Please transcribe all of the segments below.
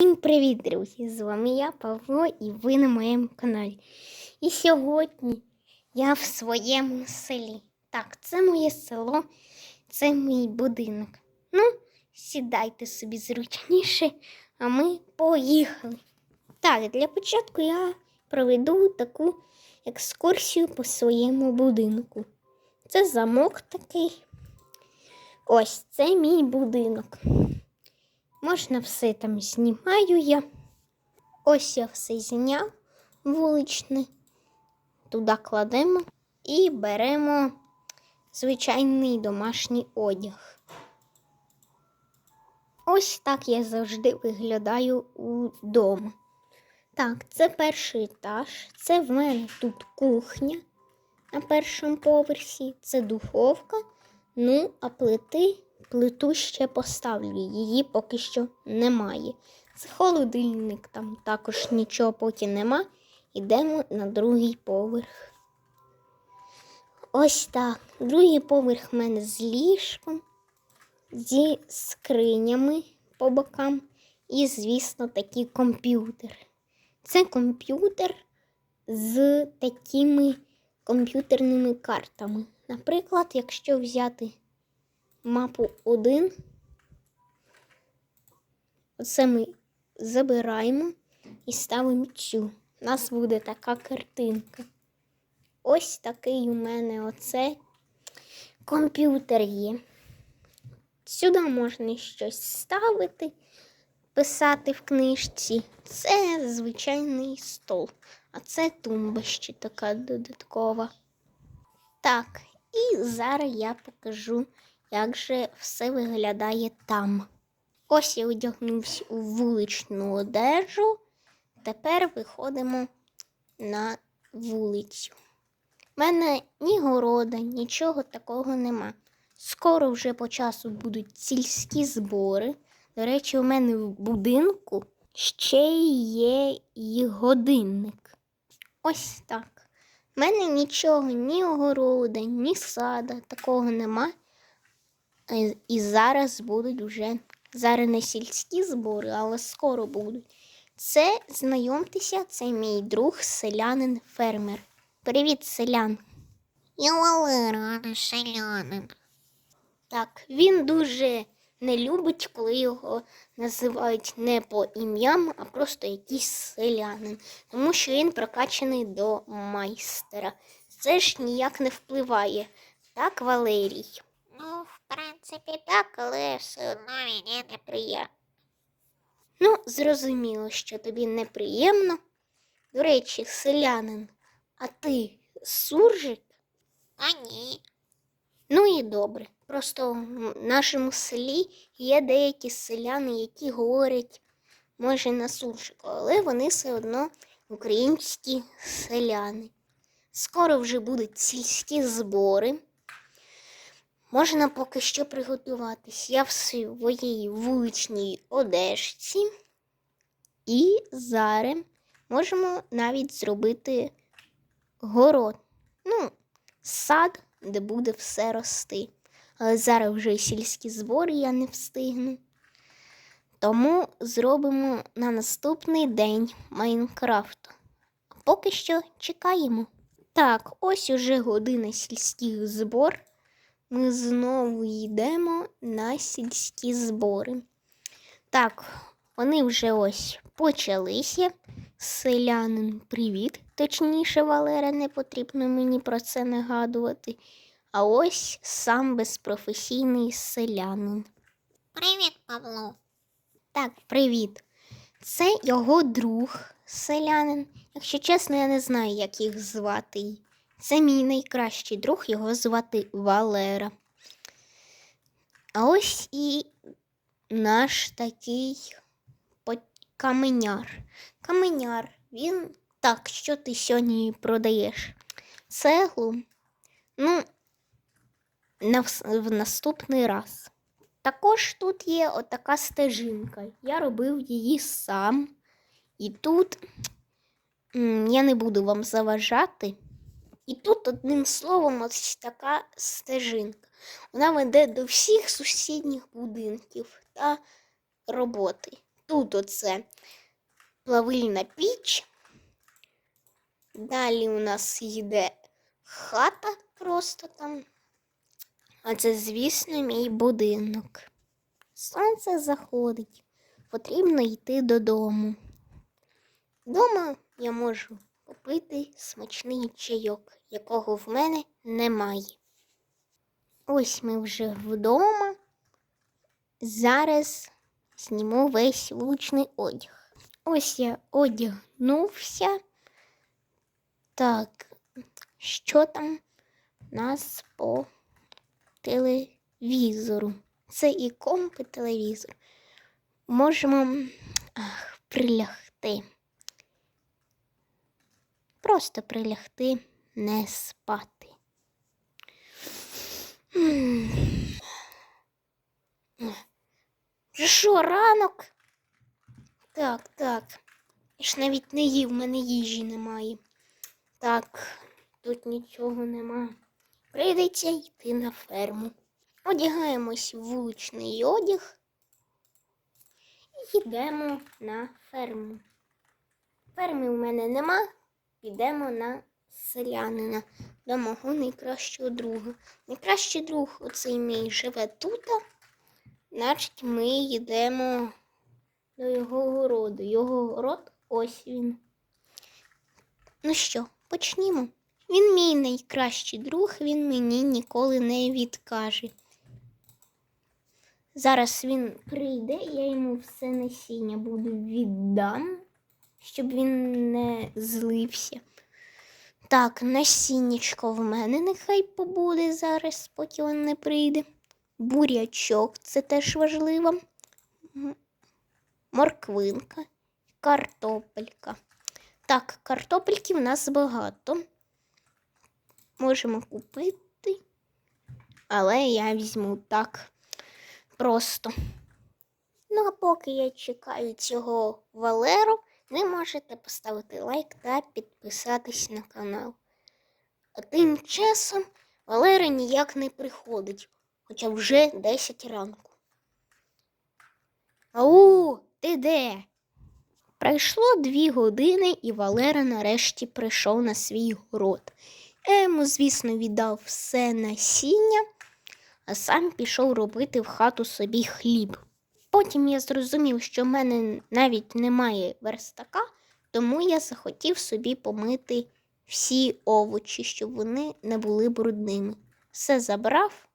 Всім привіт, друзі! З вами я, Павло, і ви на моєму каналі. І сьогодні я в своєму селі. Так, це моє село, це мій будинок. Ну, сідайте собі зручніше, а ми поїхали. Так, для початку я проведу таку екскурсію по своєму будинку. Це замок такий. Ось це мій будинок. Можна все там знімаю я. Ось я все зняв вуличне. Туди кладемо і беремо звичайний домашній одяг. Ось так я завжди виглядаю удома. Так, це перший етаж. Це в мене тут кухня на першому поверсі, це духовка. Ну, а плити, плиту ще поставлю. Її поки що немає. Це холодильник, там також нічого поки нема. Йдемо на другий поверх. Ось так. Другий поверх в мене з ліжком, зі скринями по бокам і, звісно, такий комп'ютер. Це комп'ютер з такими комп'ютерними картами. Наприклад, якщо взяти мапу 1, оце ми забираємо і ставимо цю. У нас буде така картинка. Ось такий у мене оце комп'ютер є. Сюди можна щось ставити, писати в книжці. Це звичайний стол, а це тумба ще така додаткова. Так, і зараз я покажу, як же все виглядає там. Ось я одягнувся у вуличну одежу. Тепер виходимо на вулицю. У мене ні города, нічого такого нема. Скоро вже по часу будуть сільські збори. До речі, у мене в будинку ще є і годинник. Ось так. У мене нічого, ні огорода, ні сада, такого нема. І зараз будуть вже зараз не сільські збори, але скоро будуть. Це знайомтеся, це мій друг селянин фермер. Привіт, селян. Я Валера, не селянин. Так, він дуже не любить, коли його називають не по ім'ям, а просто якийсь селянин, тому що він прокачаний до майстера. Це ж ніяк не впливає. Так, Валерій? Ну, в принципі, так, але все одно мені неприємно. Ну, зрозуміло, що тобі неприємно. До речі, селянин, а ти суржик? А ні. Ну і добре. Просто в нашому селі є деякі селяни, які говорять, може, на суржику, але вони все одно українські селяни. Скоро вже будуть сільські збори. Можна поки що приготуватись. Я в своїй вуличній одежці. І зараз можемо навіть зробити город. Ну, сад, де буде все рости. Але зараз вже сільські збори я не встигну. Тому зробимо на наступний день Майнкрафту. Поки що чекаємо. Так, ось уже година сільських збор. Ми знову йдемо на сільські збори. Так, вони вже ось почалися. Селянин, привіт. Точніше, Валера, не потрібно мені про це нагадувати. А ось сам безпрофесійний селянин. Привіт, Павло. Так, привіт. Це його друг селянин. Якщо чесно, я не знаю, як їх звати. Це мій найкращий друг, його звати Валера. А ось і наш такий каменяр. Каменяр, він так, що ти сьогодні продаєш? Цеглу? Ну, на в наступний раз. Також тут є отака стежинка. Я робив її сам. І тут я не буду вам заважати. І тут одним словом ось така стежинка. Вона веде до всіх сусідніх будинків та роботи. тут оце плавильна піч. Далі у нас йде хата просто там. А це, звісно, мій будинок. Сонце заходить. Потрібно йти додому. Дома я можу попити смачний чайок, якого в мене немає. Ось ми вже вдома. Зараз зніму весь вуличний одяг. Ось я одягнувся. Так, що там у нас по телевізору? Це і комп, і телевізор. Можемо ах, прилягти. Просто прилягти, не спати. Що, ранок? Так, так. Я ж навіть не їв, в мене їжі немає. Так, тут нічого нема. Прийдеться йти на ферму. Одягаємось в вуличний одяг і йдемо на ферму. Ферми у мене нема, підемо на селянина до мого найкращого друга. Найкращий друг оцей мій живе тут. Значить, ми йдемо до його городу. Його город ось він. Ну що, почнімо. Він мій найкращий друг, він мені ніколи не відкаже. Зараз він прийде, я йому все насіння буду віддам, щоб він не злився. Так, насіннячко в мене нехай побуде зараз, поки він не прийде. Бурячок, це теж важливо. Морквинка, картопелька. Так, картопельки в нас багато. Можемо купити, але я візьму так просто. Ну, а поки я чекаю цього Валеру, ви можете поставити лайк та підписатись на канал. А тим часом Валера ніяк не приходить, хоча вже 10 ранку. Ау, ти де? Пройшло дві години, і Валера нарешті прийшов на свій город. Я йому, звісно, віддав все насіння, а сам пішов робити в хату собі хліб. Потім я зрозумів, що в мене навіть немає верстака, тому я захотів собі помити всі овочі, щоб вони не були брудними. Все забрав.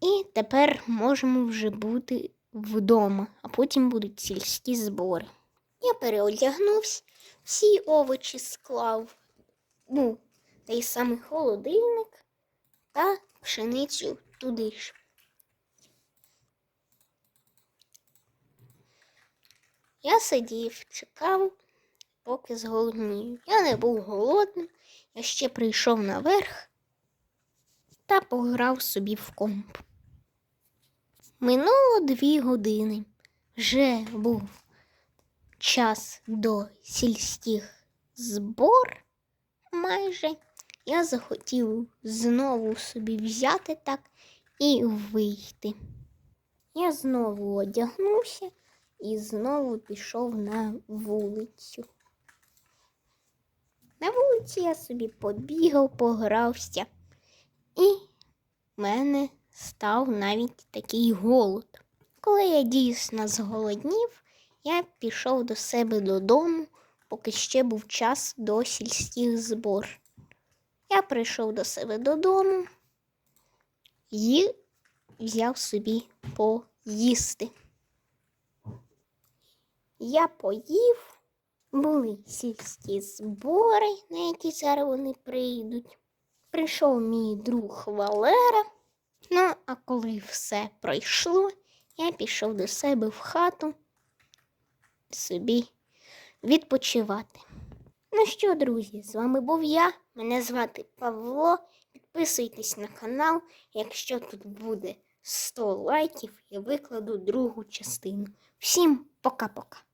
І тепер можемо вже бути вдома, а потім будуть сільські збори. Я переодягнувся, всі овочі склав ну, той самий холодильник та пшеницю туди ж. Я сидів, чекав, поки зголоднію. Я не був голодним, я ще прийшов наверх та пограв собі в комп. Минуло дві години. Вже був час до сільських збор майже. Я захотів знову собі взяти так і вийти. Я знову одягнувся і знову пішов на вулицю. На вулиці я собі побігав, погрався, і в мене став навіть такий голод. Коли я дійсно зголоднів, я пішов до себе додому, поки ще був час до сільських збор. Я прийшов до себе додому і взяв собі поїсти. Я поїв, були сільські збори, на які зараз вони прийдуть. Прийшов мій друг Валера. Ну, а коли все пройшло, я пішов до себе в хату собі відпочивати. Ну що, друзі, з вами був я. Мене звати Павло. Підписуйтесь на канал. Якщо тут буде 100 лайків, я викладу другу частину. Всім пока-пока.